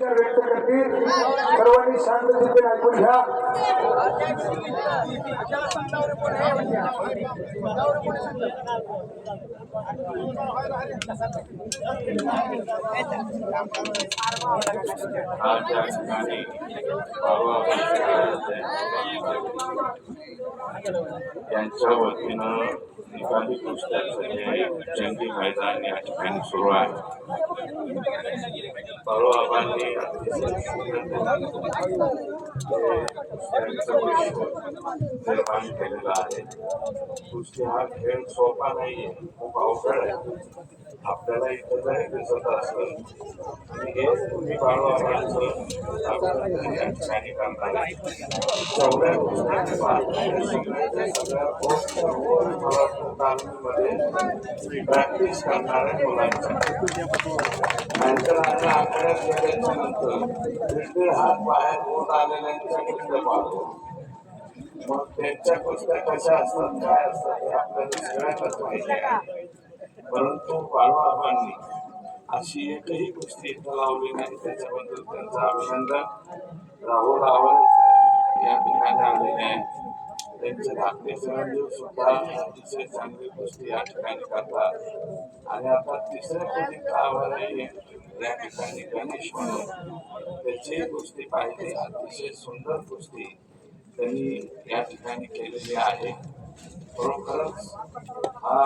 Iyo करतील सर्वांनी शांत चित्तेने ऐकून घ्या आज या ठिकाणी बाबा यांच्या वतीनं निकाली कुस्त्याचं जे जंगी मैदान या ठिकाणी सुरू आहे बाबांनी निर्माण केलेला आहे कुस्ती हा खेळ सोपा नाहीये खूप अवघड आहे आपल्याला इथं जरी दिसत असलं आणि हे तुम्ही बाळवाचं या ठिकाणी करताना तेवढ्या गोष्टी पाहताय प्रॅक्टिस करणाऱ्या मुलांच्या नंतर आता आखाड्यात गेल्याच्यानंतर दुसरे हात बाहेर होत आलेल्यांच्या कुस्त्या पाहतो मग त्यांच्या कुस्त्या कशा असतात काय असतात हे आपल्याला सगळ्यांनाच माहिती आहे परंतु बाळूबाबांनी अशी एकही गोष्टी इथं लावली नाही त्याच्याबद्दल त्यांचं अभिनंदन। राहुल आवळे या ठिकाणी आलेले आहे। त्यांचे धाकटे चिरंजीव सुद्धा अतिशय चांगली गोष्टी या ठिकाणी करतात। आणि आता तिसऱ्या पिढीचं आव्हान आहे ठिकाणी गणेश त्याची गोष्टी पाहिजे अतिशय सुंदर गोष्टी त्यांनी या ठिकाणी केलेली आहे खरोखरच हा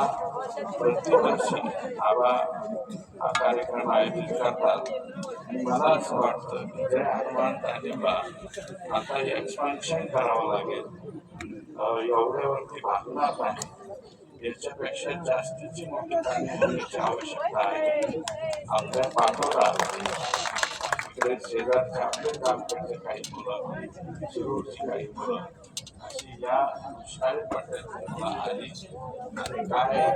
प्रतिवर्षी हा हा कार्यक्रम आयोजित करतात आणि मला असं वाटतं की जय हनुमान तालिबा आता एक्सपान्शन करावं लागेल एवढ्यावरती भागणार नाही याच्यापेक्षा जास्तीची मोठी कामे होण्याची आवश्यकता आहे आपल्या पाठोरा इकडे शेजारचे आपले तालुक्याचे काही मुलं शिरूरची काही मुलं अशी या शाळेत पडल्याची मुलं आली आणि काय